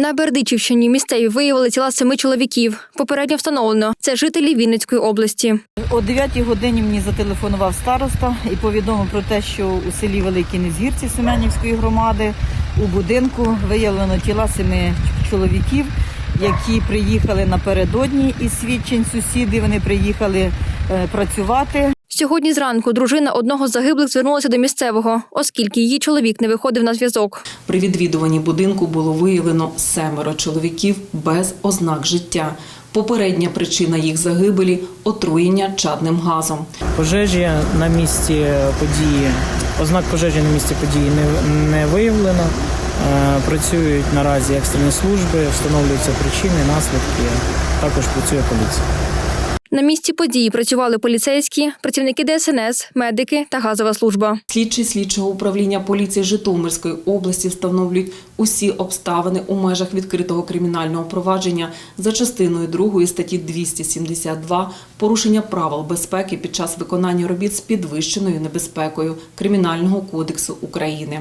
На Бердичівщині місцеві виявили тіла семи чоловіків. Попередньо встановлено це жителі Вінницької області. О 9 годині мені зателефонував староста і повідомив про те, що у селі Великі Незгірці Семенівської громади у будинку виявлено тіла семи чоловіків, які приїхали напередодні із свідчень сусіди. Вони приїхали е, працювати. Сьогодні зранку дружина одного з загиблих звернулася до місцевого, оскільки її чоловік не виходив на зв'язок. При відвідуванні будинку було виявлено семеро чоловіків без ознак життя. Попередня причина їх загибелі отруєння чадним газом. Пожежі на місці події, ознак пожежі на місці події не, не виявлено. Е, Працюють наразі екстрені служби, встановлюються причини, наслідки. Також працює поліція. На місці події працювали поліцейські, працівники ДСНС, медики та газова служба. Слідчі слідчого управління поліції Житомирської області встановлюють усі обставини у межах відкритого кримінального провадження за частиною 2 статті 272 порушення правил безпеки під час виконання робіт з підвищеною небезпекою Кримінального кодексу України.